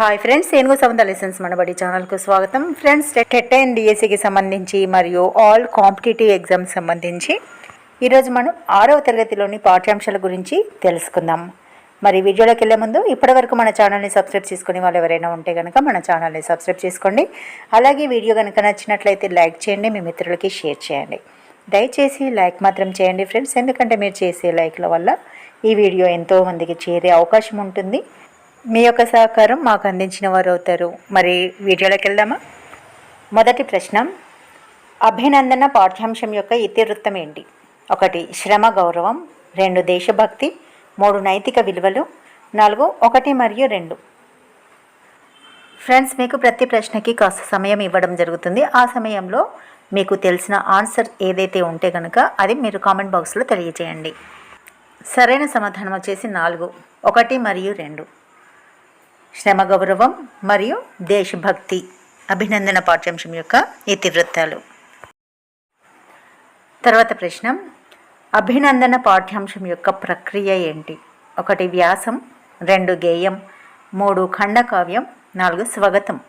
Hi friends ఏనుగు సంబంధ lessons మనబడి ఛానల్కు స్వాగతం ఫ్రెండ్స్ టెట్ అండ్ డిఎస్సికి సంబంధించి మరియు ఆల్ కాంపిటేటివ్ ఎగ్జామ్స్ సంబంధించి ఈరోజు మనం ఆరవ తరగతిలోని పాఠ్యాంశాల గురించి తెలుసుకుందాం. మరి వీడియోలోకి వెళ్ళే ముందు ఇప్పటివరకు మన ఛానల్ని సబ్స్క్రైబ్ చేసుకునే వాళ్ళు ఎవరైనా ఉంటే కనుక మన ఛానల్ని సబ్స్క్రైబ్ చేసుకోండి. అలాగే వీడియో కనుక నచ్చినట్లయితే లైక్ చేయండి మీ మిత్రులకి షేర్ చేయండి. దయచేసి లైక్ మాత్రం చేయండి ఫ్రెండ్స్ ఎందుకంటే మీరు చేసే లైక్ల వల్ల ఈ వీడియో ఎంతో మందికి చేరే అవకాశం ఉంటుంది. మీ యొక్క సహకారం మాకు అందించిన వారు అవుతారు. మరి వీడియోలోకి వెళ్దామా? మొదటి ప్రశ్న. అభినందన పాఠ్యాంశం యొక్క ఇతివృత్తం ఏంటి? ఒకటి శ్రమ గౌరవం. రెండు దేశభక్తి. మూడు నైతిక విలువలు. నాలుగు ఒకటి మరియు రెండు. ఫ్రెండ్స్ మీకు ప్రతి ప్రశ్నకి కాస్త సమయం ఇవ్వడం జరుగుతుంది. ఆ సమయంలో మీకు తెలిసిన ఆన్సర్ ఏదైతే ఉంటే కనుక అది మీరు కామెంట్ బాక్స్లో తెలియజేయండి. సరైన సమాధానం వచ్చేసి నాలుగు ఒకటి మరియు రెండు. శ్రమ గౌరవం మరియు దేశభక్తి. అభినందన పాఠ్యాంశం యొక్క ఇతివృత్తాలు తర్వాత ప్రశ్న. అభినందన పాఠ్యాంశం యొక్క ప్రక్రియ ఏంటి? ఒకటి వ్యాసం రెండు గేయం మూడు ఖండకావ్యం నాలుగు స్వగతం.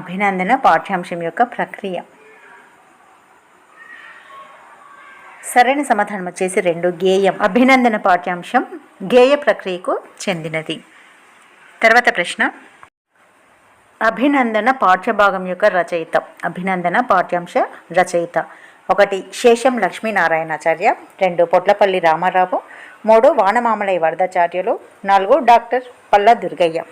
అభినందన పాఠ్యాంశం యొక్క ప్రక్రియ. సరైన సమాధానం వచ్చేసి రెండు గేయం. అభినందన పాఠ్యాంశం గేయ ప్రక్రియకు చెందినది. తర్వాత ప్రశ్న. అభినందన పాఠ్యభాగం యొక్క రచయిత. అభినందన పాఠ్యాంశ రచయిత. ఒకటి శేషం లక్ష్మీనారాయణాచార్య. రెండు పొట్లపల్లి రామారావు. మూడు వానమామలై వరదాచార్యులు. నాలుగు డాక్టర్ పల్ల దుర్గయ్య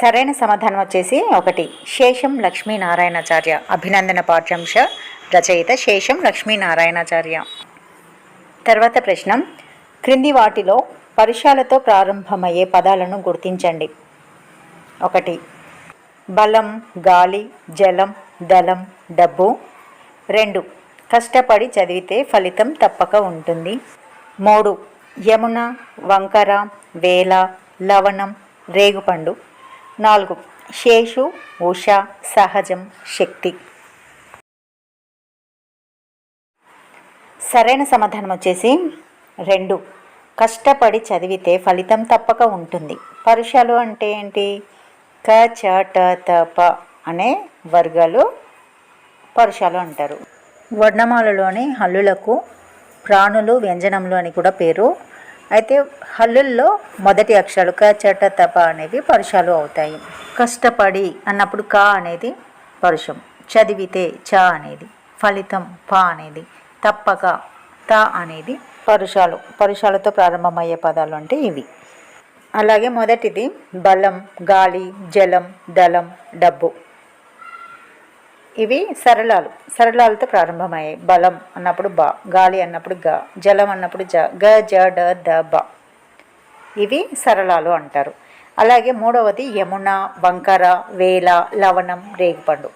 సరైన సమాధానం వచ్చేసి ఒకటి. శేషం లక్ష్మీనారాయణాచార్య. అభినందన పాఠ్యాంశ రచయిత శేషం లక్ష్మీనారాయణాచార్య. తర్వాత ప్రశ్న. క్రింది వాటిలో పరుషాలతో ప్రారంభమయ్యే పదాలను గుర్తించండి. ఒకటి. బలం గాలి జలం దళం డబ్బు. రెండు. కష్టపడి చదివితే ఫలితం తప్పక ఉంటుంది. మూడు. యమున వంకర వేల లవణం రేగుపండు. నాలుగు. శేషు ఉష సహజం శక్తి. సరైన సమాధానం వచ్చేసి రెండు. కష్టపడి చదివితే ఫలితం తప్పక ఉంటుంది. పరుషాలు అంటే ఏంటి? క చ ట త ప అనే వర్గాలు పరుషాలు అంటారు. వర్ణమాలలోని హల్లులకు ప్రాణులు వ్యంజనములు అని కూడా పేరు అయితే హల్లుల్లో మొదటి అక్షరాలు క చట తప అనేవి పరుషాలు అవుతాయి. కష్టపడి అన్నప్పుడు క అనేది పరుషం. చదివితే చ అనేది ఫలితం ప అనేది తప్పక త అనేది పరుషాలు. పరుషాలతో ప్రారంభమయ్యే పదాలు అంటే ఇవి. అలాగే మొదటిది బలం గాలి జలం దళం డబ్బు. ఇవి సరళాలు. సరళాలతో ప్రారంభమయ్యాయి. బలం అన్నప్పుడు బ గాలి అన్నప్పుడు గ జలం అన్నప్పుడు జ గ జ డ ద బ. ఇవి సరళాలు అంటారు. అలాగే మూడవది యమున వంకర వేల లవణం రేగిపండు.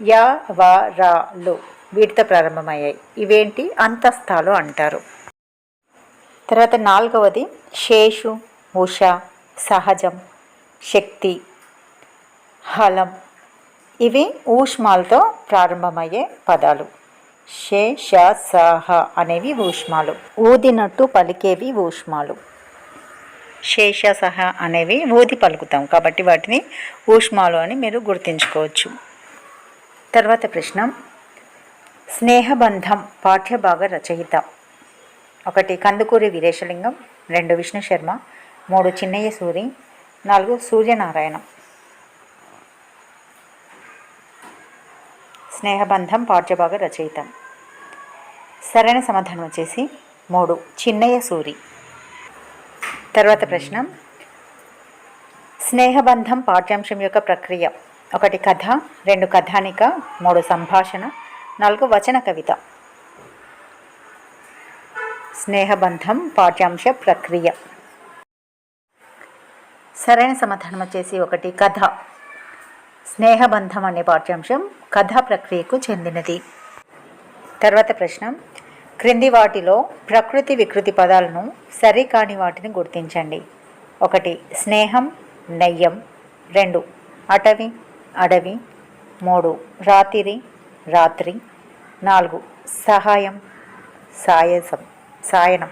య వ ర లు వీటితో ప్రారంభమయ్యాయి. ఇవేంటి? అంతస్తాలు అంటారు. తర్వాత నాలుగవది శేషు ఉష సహజం శక్తి హలం. ఇవి ఊష్మాలతో ప్రారంభమయ్యే పదాలు. షే ష సహ అనేవి ఊష్మాలు. ఊదినట్టు పలికేవి ఊష్మాలు. శేష సహ అనేవి ఊది పలుకుతాం కాబట్టి వాటిని ఊష్మాలు అని మీరు గుర్తుంచుకోవచ్చు. తర్వాత ప్రశ్న. స్నేహబంధం పాఠ్యభాగ రచయిత. ఒకటి కందుకూరి వీరేశలింగం రెండు విష్ణు శర్మ మూడు చిన్నయ్య సూరి నాలుగు సూర్యనారాయణం. స్నేహబంధం పాఠ్యభాగ రచయిత. సరైన సమాధానం వచ్చేసి మూడు. చిన్నయ్య సూరి. తర్వాత ప్రశ్న. స్నేహబంధం పాఠ్యాంశం యొక్క ప్రక్రియ. ఒకటి కథ రెండు కథానిక మూడు సంభాషణ నాలుగు వచన కవిత. స్నేహబంధం పాఠ్యాంశ ప్రక్రియ. సరైన సమాధానం వచ్చేసి ఒకటి కథ. స్నేహబంధం అనే పాఠ్యాంశం కథా ప్రక్రియకు చెందినది. తర్వాత ప్రశ్న. క్రింది వాటిలో ప్రకృతి వికృతి పదాలను సరికాని వాటిని గుర్తించండి. ఒకటి స్నేహం నెయ్యం. రెండు అటవి అడవి. మూడు రాతిరి రాత్రి. నాలుగు సహాయం సాయసం సాయనం.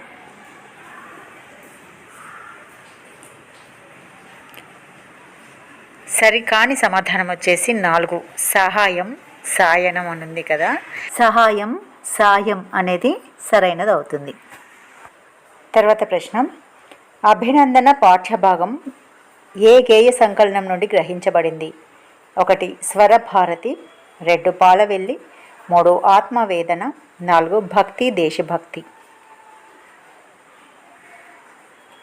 సరికాని సమాధానం వచ్చేసి నాలుగు. సహాయం సాయనం అని ఉంది కదా. సహాయం సాయం అనేది సరైనది అవుతుంది. తర్వాత ప్రశ్న. అభినందన పాఠ్యభాగం ఏ గేయ సంకలనం నుండి గ్రహించబడింది? ఒకటి స్వరభారతి. రెండు పాలవెల్లి. మూడు ఆత్మవేదన. నాలుగు భక్తి దేశభక్తి.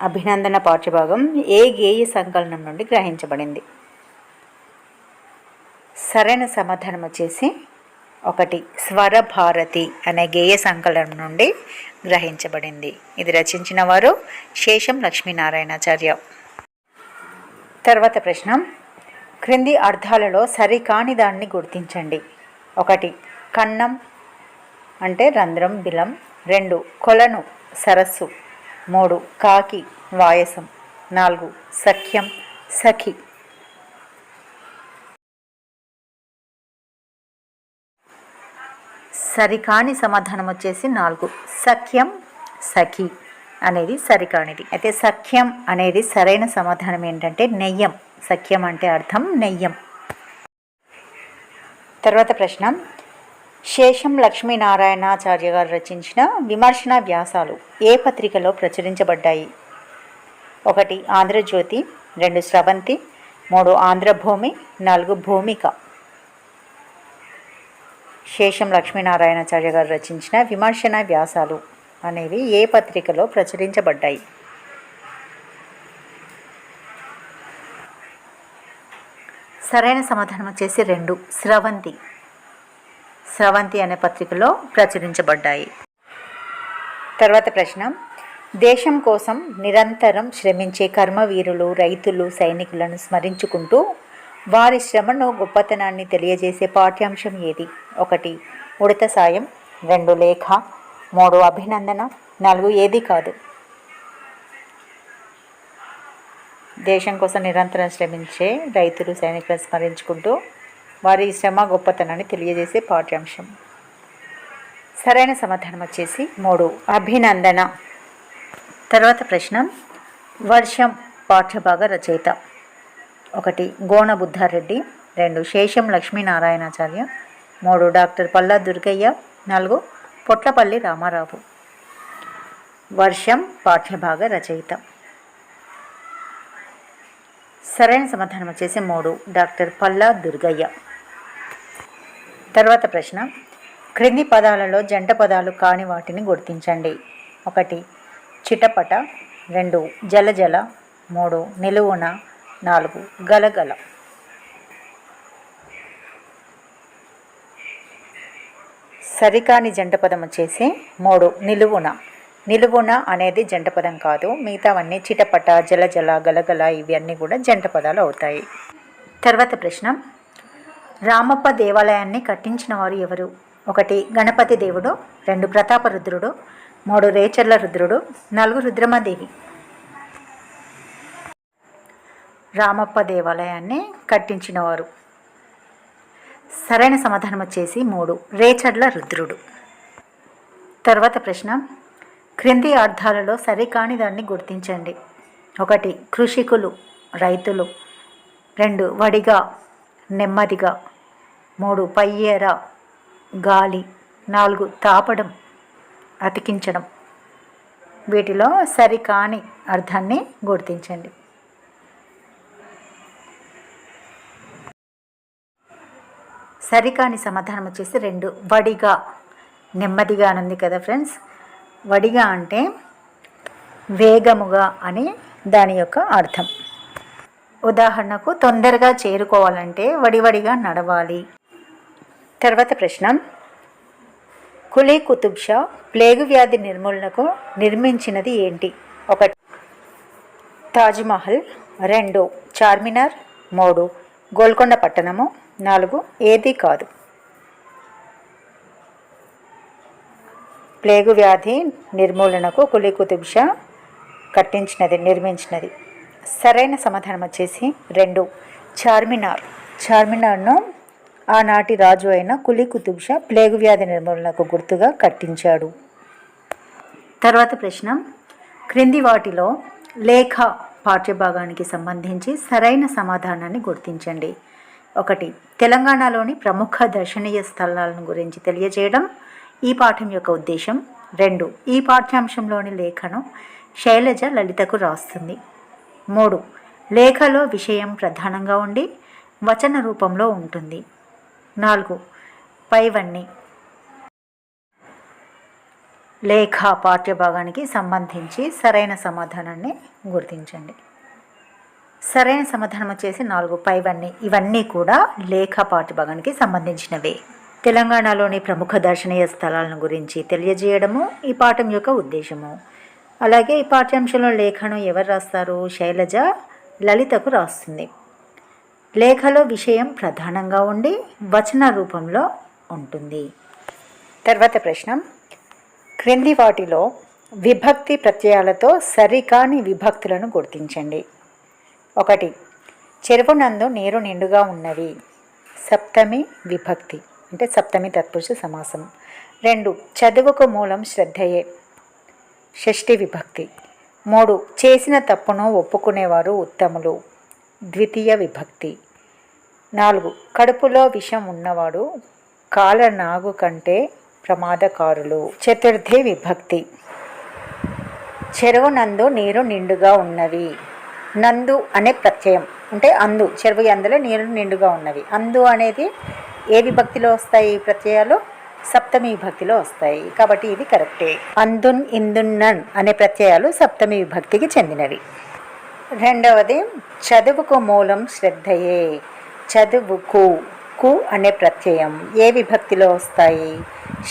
అభినందన పాఠ్యభాగం ఏ గేయ సంకలనం నుండి గ్రహించబడింది? సరైన సమాధానం వచ్చేసి ఒకటి స్వరభారతి అనే గేయ సంకలనం నుండి గ్రహించబడింది. ఇది రచించిన వారు శేషం లక్ష్మీనారాయణాచార్య. తర్వాత ప్రశ్న. క్రింది అర్థాలలో సరికాని దాన్ని గుర్తించండి. ఒకటి కన్నం అంటే రంధ్రం బిలం. రెండు కొలను సరస్సు. మూడు కాకి వాయసం. నాలుగు సఖ్యం సఖి. సరికాని సమాధానం వచ్చేసి నాలుగు. సఖ్యం సఖి అనేది సరికానిది. అయితే సఖ్యం అనేది సరైన సమాధానం ఏంటంటే నెయ్యం. సఖ్యం అంటే అర్థం నెయ్యం. తర్వాత ప్రశ్న. శేషం లక్ష్మీనారాయణాచార్య గారు రచించిన విమర్శన వ్యాసాలు ఏ పత్రికలో ప్రచురించబడ్డాయి? ఒకటి ఆంధ్రజ్యోతి రెండు స్రవంతి మూడు ఆంధ్రభూమి నాలుగు భూమిక. శేషం లక్ష్మీనారాయణాచార్య గారు రచించిన విమర్శన వ్యాసాలు అనేవి ఏ పత్రికలో ప్రచురించబడ్డాయి? సరైన సమాధానం వచ్చేసి రెండు. స్రవంతి. స్రవంతి అనే పత్రికలో ప్రచురించబడ్డాయి. తర్వాత ప్రశ్న. దేశం కోసం నిరంతరం శ్రమించే కర్మవీరులు రైతులు సైనికులను స్మరించుకుంటూ వారి శ్రమను గొప్పతనాన్ని తెలియజేసే పాఠ్యాంశం ఏది? ఒకటి ఉడత సాయం. రెండు లేఖ. మూడు అభినందన. నాలుగు ఏది కాదు. దేశం కోసం నిరంతరం శ్రమించే రైతులు సైనికులను స్మరించుకుంటూ వారి శ్రమ గొప్పతనాన్ని తెలియజేసే పాఠ్యాంశం. సరైన సమాధానం వచ్చేసి మూడు అభినందన. తర్వాత ప్రశ్న. వర్షం పాఠ్యభాగ రచయిత. ఒకటి గోన బుద్ధారెడ్డి. రెండు శేషం లక్ష్మీనారాయణాచార్య. మూడు డాక్టర్ పల్లా దుర్గయ్య. నాలుగు పొట్లపల్లి రామారావు. వర్షం పాఠ్యభాగ రచయిత. సరైన సమాధానం వచ్చేసి మూడు డాక్టర్ పల్లా దుర్గయ్య. తర్వాత ప్రశ్న క్రింది పదాలలో జంట పదాలు కాని వాటిని గుర్తించండి. ఒకటి చిటపట. రెండు జలజల. మూడు నిలువున. నాలుగు. గలగల. సరికాని జంటపదం వచ్చేసి మూడు. నిలువున. నిలువున అనేది జంటపదం కాదు. మిగతావన్నీ చిటపట జలజల గలగల ఇవన్నీ కూడా జంటపదాలు అవుతాయి. తర్వాత ప్రశ్న. రామప్ప దేవాలయాన్ని కట్టించిన వారు ఎవరు? ఒకటి. గణపతి దేవుడు. రెండు. ప్రతాప రుద్రుడు మూడు. రేచర్ల రుద్రుడు. నాలుగు. రుద్రమాదేవి. రామప్ప దేవాలయాన్ని కట్టించినవారు. సరైన సమాధానం వచ్చేసి మూడు. రేచర్ల రుద్రుడు. తర్వాత ప్రశ్న. క్రింది అర్థాలలో సరికాని దాన్ని గుర్తించండి. ఒకటి కృషికులు రైతులు. రెండు వడిగా నెమ్మదిగా. మూడు పయ్యేర గాలి. నాలుగు తాపడం అతికించడం. వీటిలో సరికాని అర్థాన్ని గుర్తించండి. సరికాని సమాధానం వచ్చేసి రెండు. వడిగా. నెమ్మదిగా అనుంది ఉంది కదా ఫ్రెండ్స్. వడిగా అంటే వేగముగా అని దాని యొక్క అర్థం. ఉదాహరణకు తొందరగా చేరుకోవాలంటే వడివడిగా నడవాలి. తర్వాత ప్రశ్న. కులీ కుతుబ్ షా ప్లేగు వ్యాధి నిర్మూలనకు నిర్మించినది ఏంటి? ఒకటి. తాజ్మహల్. రెండు. చార్మినార్. మూడు. గోల్కొండ పట్టణము నాలుగు ఏది కాదు. ప్లేగు వ్యాధి నిర్మూలనకు కులీ కుతుబ్షా కట్టించినది నిర్మించినది. సరైన సమాధానం వచ్చేసి రెండు. చార్మినార్. చార్మినార్ను ఆనాటి రాజు అయిన కులీ షా ప్లేగు వ్యాధి నిర్మూలనకు గుర్తుగా కట్టించాడు. తర్వాత ప్రశ్న. క్రింది వాటిలో లేఖ పాఠ్యభాగానికి సంబంధించి సరైన సమాధానాన్ని గుర్తించండి. ఒకటి తెలంగాణలోని ప్రముఖ దర్శనీయ స్థలాలను గురించి తెలియజేయడం ఈ పాఠం యొక్క ఉద్దేశం. రెండు ఈ పాఠ్యాంశంలోని లేఖను శైలజ లలితకు రాస్తుంది. మూడు లేఖలో విషయం ప్రధానంగా ఉండి వచన రూపంలో ఉంటుంది. నాలుగు పైవన్నీ లేఖ పాఠ్యభాగానికి సంబంధించి సరైన సమాధానాన్ని గుర్తించండి. సరైన సమాధానం వచ్చేసి నాలుగు పైవన్నీ ఇవన్నీ కూడా లేఖ పాఠ్యభాగానికి సంబంధించినవే. తెలంగాణలోని ప్రముఖ దర్శనీయ స్థలాలను గురించి తెలియజేయడము ఈ పాఠం యొక్క ఉద్దేశము. అలాగే ఈ పాఠ్యాంశంలో లేఖను ఎవరు రాస్తారు? శైలజ లలితకు రాస్తుంది. లేఖలో విషయం ప్రధానంగా ఉండి వచన రూపంలో ఉంటుంది. తర్వాత ప్రశ్న. క్రింది వాటిలో విభక్తి ప్రత్యయాలతో సరికాని విభక్తులను గుర్తించండి. ఒకటి చెరువునందు నీరు నిండుగా ఉన్నవి సప్తమి విభక్తి అంటే సప్తమి తత్పురుష సమాసం. రెండు చదువుకు మూలం శ్రద్ధయే. షష్ఠి విభక్తి. మూడు చేసిన తప్పును ఒప్పుకునేవారు ఉత్తములు. ద్వితీయ విభక్తి. నాలుగు కడుపులో విషం ఉన్నవాడు కాల నాగు కంటే ప్రమాదకారులు. చతుర్థి విభక్తి. చెరువు నందు నీరు నిండుగా ఉన్నవి. నందు అనే ప్రత్యయం. అంటే అందు. చెరువు అందులో నీరు నిండుగా ఉన్నవి. అందు అనేది ఏ విభక్తిలో వస్తాయి ఈ ప్రత్యయాలు? సప్తమి విభక్తిలో వస్తాయి. కాబట్టి ఇది కరెక్టే. అందున్ ఇందున్నన్ అనే ప్రత్యయాలు సప్తమి విభక్తికి చెందినవి. రెండవది చదువుకు మూలం శ్రద్ధయే. చదువుకు కు అనే ప్రత్యయం. ఏ విభక్తిలో వస్తాయి?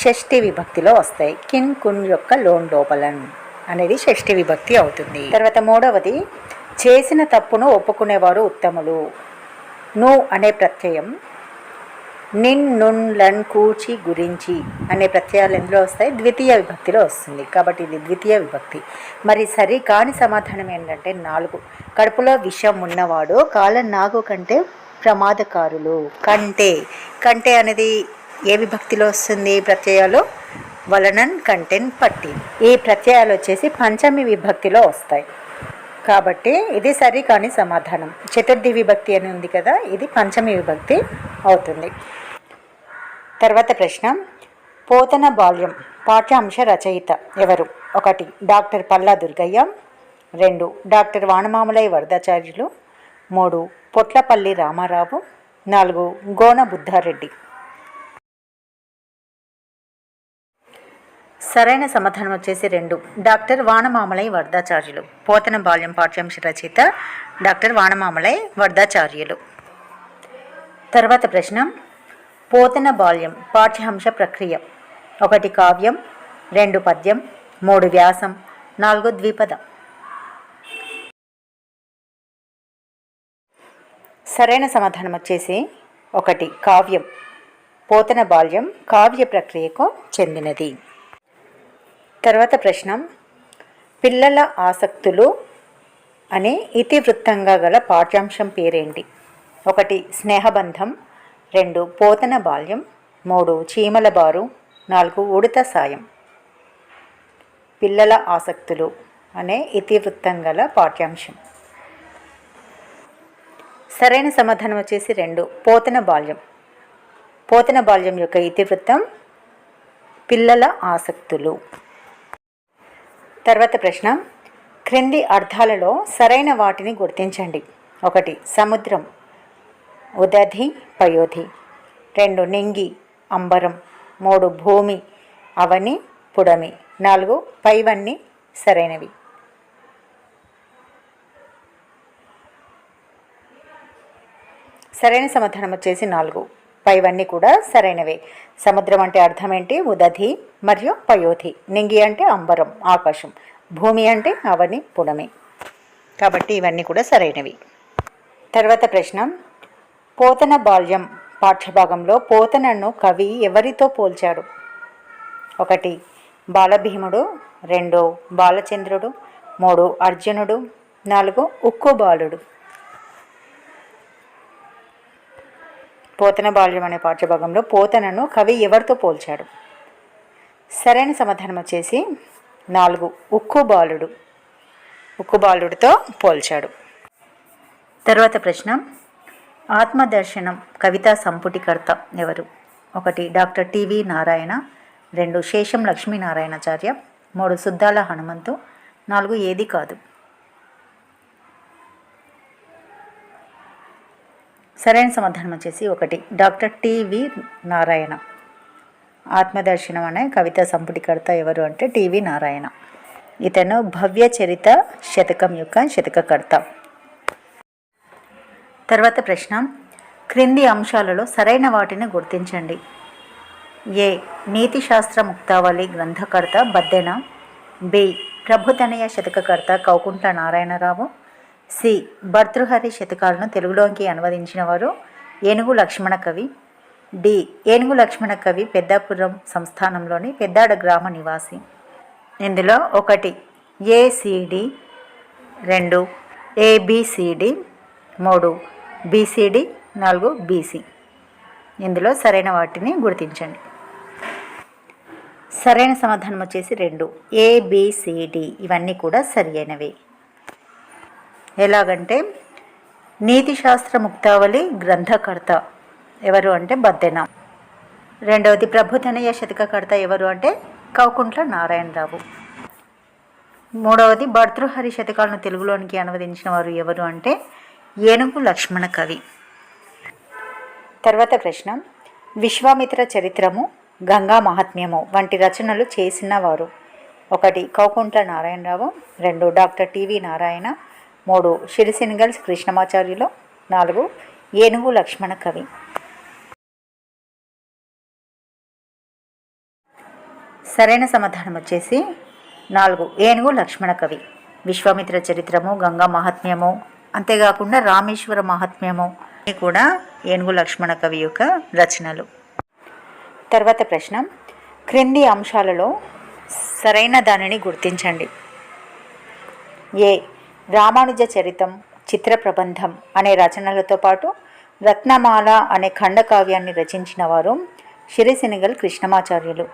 షష్ఠి విభక్తిలో వస్తాయి. కిన్ కున్ యొక్క లోన్ లోపలన్ అనేది షష్ఠి విభక్తి అవుతుంది. తర్వాత మూడవది చేసిన తప్పును ఒప్పుకునేవారు ఉత్తములు. ను అనే ప్రత్యయం. నిన్ నున్ లన్ కూచి గురించి అనే ప్రత్యయాలు ఎందులో వస్తాయి? ద్వితీయ విభక్తిలో వస్తుంది. కాబట్టి ఇది ద్వితీయ విభక్తి. మరి సరి కాని సమాధానం ఏంటంటే నాలుగు. కడుపులో విషం ఉన్నవాడు కాలం నాగు కంటే ప్రమాదకారులు. కంటే కంటే అనేది ఏ విభక్తిలో వస్తుంది ప్రత్యయాలు? వలనన్ కంటెన్ పట్టి ఈ ప్రత్యయాలు వచ్చేసి పంచమి విభక్తిలో వస్తాయి. కాబట్టి ఇది సరి కాని సమాధానం. చతుర్థి విభక్తి అని ఉంది కదా ఇది పంచమి విభక్తి అవుతుంది. తర్వాత ప్రశ్న. పోతన బాల్యం పాఠ్యాంశ రచయిత ఎవరు? ఒకటి డాక్టర్ పల్లా దుర్గయ్య. రెండు డాక్టర్ వానమామలయ్య వరదాచార్యులు. మూడు పొట్లపల్లి రామారావు నాలుగు గోన బుద్ధారెడ్డి. సరైన సమాధానం వచ్చేసి రెండు. డాక్టర్ వానమామలై వర్ధాచార్యులు పోతన బాల్యం పాఠ్యాంశ రచయిత డాక్టర్ వానమామలై వర్ధాచార్యులు తర్వాత ప్రశ్న పోతన బాల్యం పాఠ్యాంశ ప్రక్రియ. ఒకటి కావ్యం రెండు పద్యం మూడు వ్యాసం నాలుగు ద్విపదం. సరైన సమాధానం వచ్చేసి ఒకటి కావ్యం. పోతన బాల్యం కావ్య ప్రక్రియకు చెందినది. తర్వాత ప్రశ్న పిల్లల ఆసక్తులు అనే ఇతివృత్తంగా గల పాఠ్యాంశం పేరేంటి? ఒకటి స్నేహబంధం. రెండు పోతన బాల్యం. మూడు చీమల బారు. నాలుగు ఉడత సాయం. పిల్లల ఆసక్తులు అనే ఇతివృత్తం గల పాఠ్యాంశం. సరైన సమాధానం వచ్చేసి రెండు. పోతన బాల్యం. పోతన బాల్యం యొక్క ఇతివృత్తం పిల్లల ఆసక్తులు. తర్వాత ప్రశ్న. క్రింది అర్థాలలో సరైన వాటిని గుర్తించండి. ఒకటి సముద్రం. ఉదధి పయోధి. రెండు నింగి అంబరం. మూడు భూమి. అవని పుడమి. నాలుగు పైవన్నీ సరైనవి. సరైన సమాధానం వచ్చేసి నాలుగు. పైవన్నీ కూడా సరైనవే. సముద్రం అంటే అర్థం ఏంటి ఉదధి మరియు పయోధి. నింగి అంటే అంబరం ఆకాశం. భూమి అంటే అవని పుడమి కాబట్టి ఇవన్నీ కూడా సరైనవి. తర్వాత ప్రశ్న. పోతన బాల్యం పాఠ్యభాగంలో పోతనను కవి ఎవరితో పోల్చాడు? ఒకటి బాలభీముడు. రెండు బాలచంద్రుడు. మూడు అర్జునుడు. నాలుగు ఉక్కు బాలుడు పోతన బాల్యం అనే పాఠ్యభాగంలో పోతనను కవి ఎవరితో పోల్చాడు? సరైన సమాధానం వచ్చేసి నాలుగు ఉక్కు బాలుడు. ఉక్కు బాలుడితో పోల్చాడు. తర్వాత ప్రశ్న ఆత్మదర్శనం కవితా సంపుటికర్త ఎవరు? ఒకటి డాక్టర్ టివి నారాయణ రెండు శేషం లక్ష్మీనారాయణాచార్య మూడు సుద్దాల హనుమంతు నాలుగు ఏది కాదు. సరైన సమాధానం వచ్చేసి ఒకటి. Doctor TV Narayana. ఆత్మదర్శనం అనే కవిత సంపుటికర్త ఎవరు అంటే టివి నారాయణ. ఇతను భవ్య చరిత శతకం యొక్క శతకకర్త. తర్వాత ప్రశ్న. క్రింది అంశాలలో సరైన వాటిని గుర్తించండి. ఏ. నీతిశాస్త్ర ముక్తావళి గ్రంథకర్త బద్దెన. బి. ప్రభుతనయ శతకకర్త కౌకుంట్ల నారాయణరావు. సి. భర్తృహరి శతకాలను తెలుగులోకి అనువదించిన వారు ఏనుగు లక్ష్మణ కవి. డి. ఏనుగు లక్ష్మణ కవి పెద్దాపురం సంస్థానంలోని పెద్దాడ గ్రామ నివాసి. ఇందులో ఒకటి ఏసిడి రెండు ఏబిసిడి మూడు బీసీడి నాలుగు బీసీ ఇందులో సరైన వాటిని గుర్తించండి. సరైన సమాధానం వచ్చేసి రెండు ఏబిసిడి ఇవన్నీ కూడా సరి అయినవి. ఎలాగంటే నీతిశాస్త్ర ముక్తావళి గ్రంథకర్త ఎవరు అంటే బద్దెన. రెండవది ప్రభుతనయ శతకకర్త ఎవరు అంటే కౌకుంట్ల నారాయణరావు. మూడవది భర్తృహరి శతకాలను తెలుగులోనికి అనువదించిన వారు ఎవరు అంటే ఏనుగు లక్ష్మణ కవి. తర్వాత ప్రశ్న విశ్వామిత్ర చరిత్రము గంగా మహాత్మ్యము వంటి రచనలు చేసిన వారు. ఒకటి కౌకుంట్ల నారాయణరావు రెండు డాక్టర్ టివి నారాయణ మూడు షిరిసినిగల్స్ కృష్ణమాచార్యులు నాలుగు ఏనుగు లక్ష్మణ కవి. సరైన సమాధానం వచ్చేసి నాలుగు ఏనుగు లక్ష్మణ కవి. విశ్వామిత్ర చరిత్రము గంగా మహాత్మ్యము అంతేకాకుండా రామేశ్వర మహాత్మ్యము అని కూడా ఏనుగు లక్ష్మణ కవి యొక్క రచనలు. తర్వాత ప్రశ్న క్రింది అంశాలలో సరైన దానిని గుర్తించండి. ఏ రామానుజ చరితం చిత్ర ప్రబంధం అనే రచనలతో పాటు రత్నమాల అనే ఖండకావ్యాన్ని రచించిన వారు షిరిసినిగల్ కృష్ణమాచార్యులు.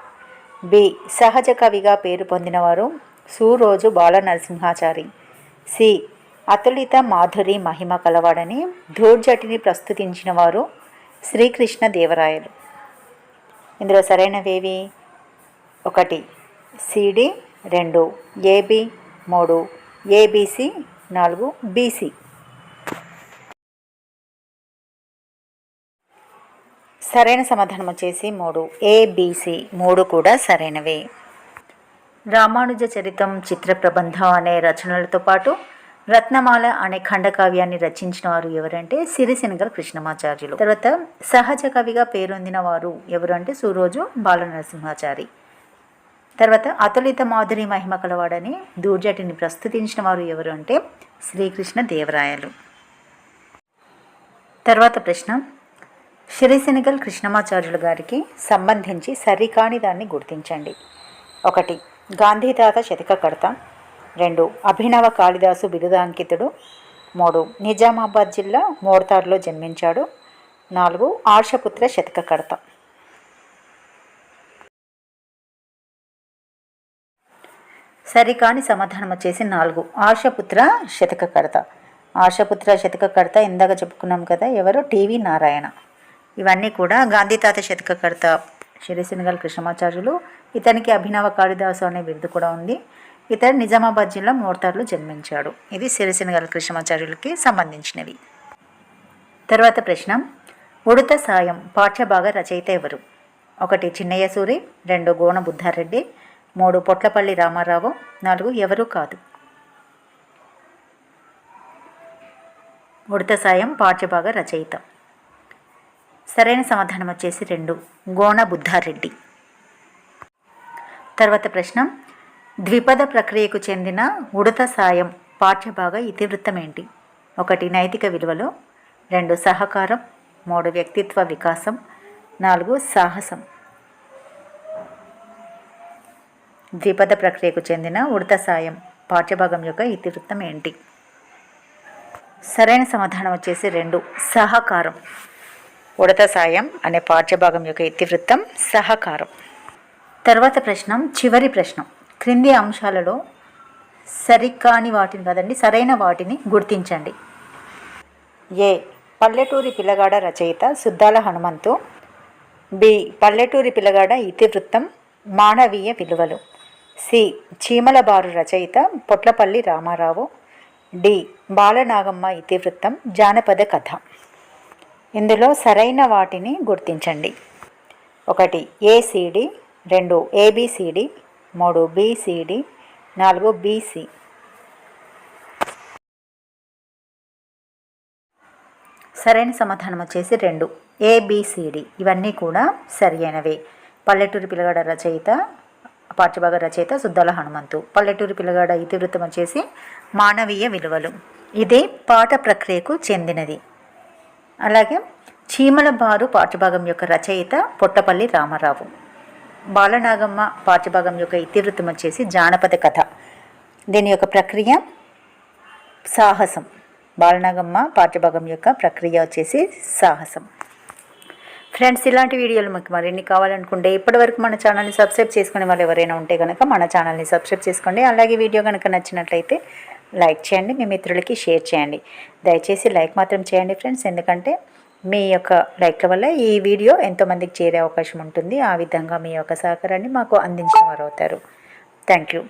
బి. సహజ కవిగా పేరు పొందినవారు సూరోజు బాల నరసింహాచారి సి. అతులిత మాధురి మహిమ కలవాడని ధూర్జటిని ప్రస్తుతించిన వారు శ్రీకృష్ణ దేవరాయలు. ఇందులో సరైనవేవి? ఒకటి. సిడి రెండు. ఏబి మూడు. ఏబిసి నాలుగు బీసీ సరైన సమాధానం వచ్చేసి మూడు. ఏబిసి మూడు కూడా సరైనవే. రామానుజ చరితం చిత్ర ప్రబంధం అనే రచనలతో పాటు రత్నమాల అనే ఖండకావ్యాన్ని రచించిన వారు ఎవరంటే సిరిసినగల కృష్ణమాచార్యులు. తర్వాత సహజ కవిగా పేరొందిన వారు ఎవరు అంటే సూరోజు బాలనరసింహాచారి. తర్వాత అతులిత మాధురి మహిమ కలవాడని దూర్జటిని ప్రస్తుతించిన వారు ఎవరు అంటే శ్రీకృష్ణ దేవరాయలు. తర్వాత ప్రశ్న. శ్రీశనిగల్ కృష్ణమాచార్యులు గారికి సంబంధించి సరికాని దాన్ని గుర్తించండి. ఒకటి గాంధీతాత శతకకర్త. రెండు అభినవ కాళిదాసు బిరుదాంకితుడు. మూడు నిజామాబాద్ జిల్లా మోర్తార్లో జన్మించాడు. నాలుగు ఆర్షపుత్ర శతకకర్త. సరికాని సమాధానం వచ్చేసి నాలుగు. ఆశపుత్ర శతకకర్త. ఆశపుత్ర శతకకర్త ఇందాక చెప్పుకున్నాం కదా ఎవరు? టీవీ నారాయణ. ఇవన్నీ కూడా గాంధీతాత శతకకర్త షిరిసినగల్ కృష్ణమాచార్యులు ఇతనికి అభినవ కాళిదాసు అనే బిరుదు కూడా ఉంది. ఇతను నిజామాబాద్ జిల్లా మోర్తార్లో జన్మించాడు. ఇది సిరిసినగల్ కృష్ణమాచార్యులకి సంబంధించినవి. తర్వాత ప్రశ్న. ఉడత సాయం పాఠ్యభాగ రచయిత ఎవరు? ఒకటి చిన్నయ్య సూరి రెండు గోన బుద్ధారెడ్డి మూడు పొట్లపల్లి రామారావు నాలుగు ఎవరూ కాదు. ఉడత సాయం పాఠ్యభాగ రచయిత. సరైన సమాధానం వచ్చేసి రెండు. గోణ బుద్ధారెడ్డి. తర్వాత ప్రశ్న. ద్విపద ప్రక్రియకు చెందిన ఉడత సాయం పాఠ్యభాగ ఇతివృత్తం ఏంటి ఒకటి నైతిక విలువలు రెండు సహకారం మూడు వ్యక్తిత్వ వికాసం నాలుగు సాహసం. ద్విపద ప్రక్రియకు చెందిన ఉడత సాయం పాఠ్యభాగం యొక్క ఇతివృత్తం ఏంటి? సరైన సమాధానం వచ్చేసి రెండు. సహకారం. ఉడత సాయం అనే పాఠ్యభాగం యొక్క ఇతివృత్తం సహకారం. తర్వాత ప్రశ్న చివరి ప్రశ్న. క్రింది అంశాలలో సరికాని వాటిని కదండి సరైన వాటిని గుర్తించండి. ఏ. పల్లెటూరి పిల్లగాడ రచయిత సుద్దాల హనుమంతు. బి. పల్లెటూరి పిల్లగాడ ఇతివృత్తం మానవీయ విలువలు. సి. చీమలబారు రచయిత పొట్లపల్లి రామారావు. డి. బాలనాగమ్మ ఇతివృత్తం జానపద కథ. ఇందులో సరైన వాటిని గుర్తించండి. ఒకటి ఏసిడి రెండు ఏబిసిడి మూడు బీసీడి నాలుగు బీసీ సరైన సమాధానం వచ్చేసి రెండు ఏబిసిడి ఇవన్నీ కూడా సరి అయినవే. పల్లెటూరి పిల్లగాడ రచయిత పాఠ్యభాగ రచయిత సుద్దాల హనుమంతు. పల్లెటూరి పిల్లగాడ ఇతివృత్తం వచ్చేసి మానవీయ విలువలు. ఇది పాఠ ప్రక్రియకు చెందినది. అలాగే చీమల బారు పాఠ్యభాగం యొక్క రచయిత పొట్టపల్లి రామారావు. బాలనాగమ్మ పాఠ్యభాగం యొక్క ఇతివృత్తం వచ్చేసి జానపద కథ. దీని యొక్క ప్రక్రియ సాహసం. బాలనాగమ్మ పాఠ్యభాగం యొక్క ప్రక్రియ వచ్చేసి సాహసం. ఫ్రెండ్స్ ఇలాంటి వీడియోలు మీకు మరిన్ని కావాలనుకుంటే ఇప్పటివరకు మన ఛానల్ని సబ్స్క్రైబ్ చేసుకునే వాళ్ళు ఎవరైనా ఉంటే కనుక మన ఛానల్ని సబ్స్క్రైబ్ చేసుకోండి. అలాగే వీడియో కనుక నచ్చినట్లయితే లైక్ చేయండి మీ మిత్రులకి షేర్ చేయండి. దయచేసి లైక్ మాత్రం చేయండి ఫ్రెండ్స్ ఎందుకంటే మీ యొక్క లైక్ల వల్ల ఈ వీడియో ఎంతోమందికి చేరే అవకాశం ఉంటుంది. ఆ విధంగా మీ యొక్క సహకారాన్ని మాకు అందించిన వారు అవుతారు. Thank you.